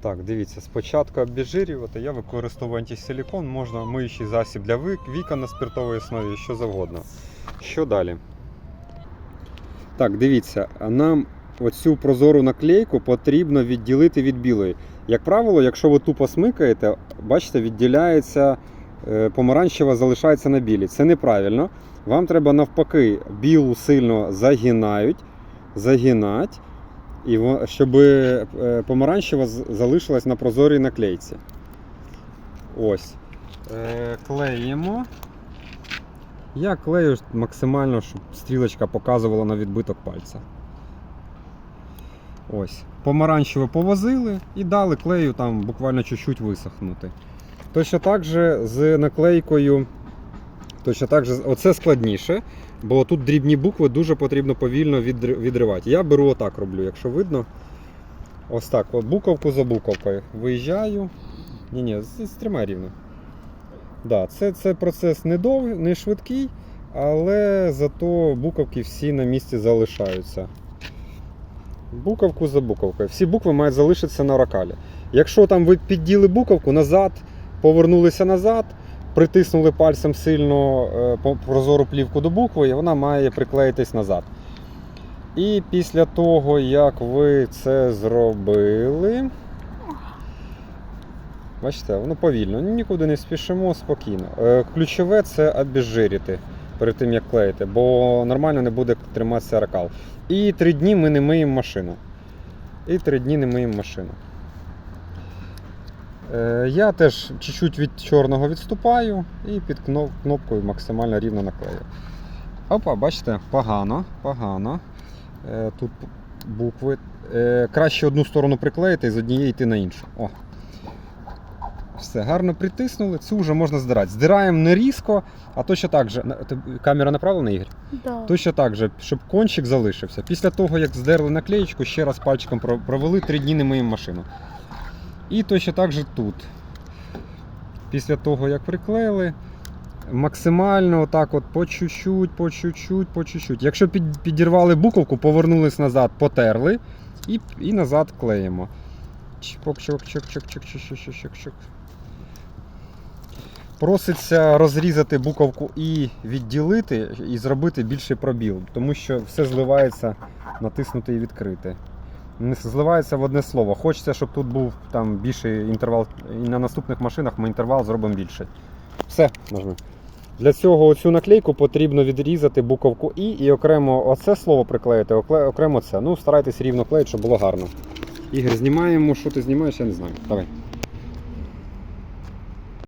Так, дивіться, спочатку обезжирювати я використовую антисилікон, можна миючий засіб для вікон на спиртовій основі, що завгодно. Що далі? Так, дивіться, нам оцю прозору наклейку потрібно відділити від білої. Як правило, якщо ви тупо смикаєте, бачите, відділяється е, помаранчева, залишається на білій. Це неправильно. Вам треба навпаки білу сильно загинають, загинать, і щоб е, помаранчева залишилась на прозорій наклейці. Ось. Е, клеїмо. Я клею максимально, щоб стрілочка показувала на відбиток пальця. Ось. Помаранчеве повозили і дали клею там буквально чуть-чуть висохнути. Точно так же з наклейкою. Точно так же, оце складніше, бо тут дрібні букви дуже потрібно повільно відривати. Я беру отак роблю, якщо видно. Ось так, от буковку за буковкою. Виїжджаю. Ні, ні, стримай рівно. Да, це, це процес не, дов... не швидкий, але зато буковки всі на місці залишаються. Буковку за буковкою. Всі букви мають залишитися на ракалі. Якщо там ви підділи буковку назад, повернулися назад, притиснули пальцем сильно е, прозору плівку до букви, і вона має приклеїтись назад. І після того, як ви це зробили. Бачите, воно повільно, нікуди не спішимо, спокійно. Е, Ключове це обезжирити перед тим, як клеїти, бо нормально не буде триматися ракал. І три дні ми не миємо машину. І три дні не миємо машину. Е, Я теж чуть-чуть від чорного відступаю і під кнопкою максимально рівно наклею. Опа, бачите, погано, погано. Е, Тут букви. Е, Краще одну сторону приклеїти і з однієї йти на іншу. О. Все, гарно притиснули, цю вже можна здирати. Здираємо не різко, а точно так же. Камера направлена, Ігор? Да. Точно так же, щоб кончик залишився. Після того, як здерли наклеєчку, ще раз пальчиком провели, три дні не миємо машину. І точно так же тут. Після того, як приклеїли, максимально отак от по чуть-чуть, по чуть-чуть, по чуть-чуть. Якщо підірвали буковку, повернулись назад, потерли і, і назад клеїмо. Проситься розрізати буковку і відділити, і зробити більший пробіл, тому що все зливається натиснути і відкрити. Не зливається в одне слово. Хочеться, щоб тут був там більший інтервал. І на наступних машинах ми інтервал зробимо більший. Все, нажми. Для цього оцю наклейку потрібно відрізати буковку І і окремо оце слово приклеїти, окремо це. Ну, старайтесь рівно клеїти, щоб було гарно. Ігор, знімаємо, що ти знімаєш, я не знаю. Давай.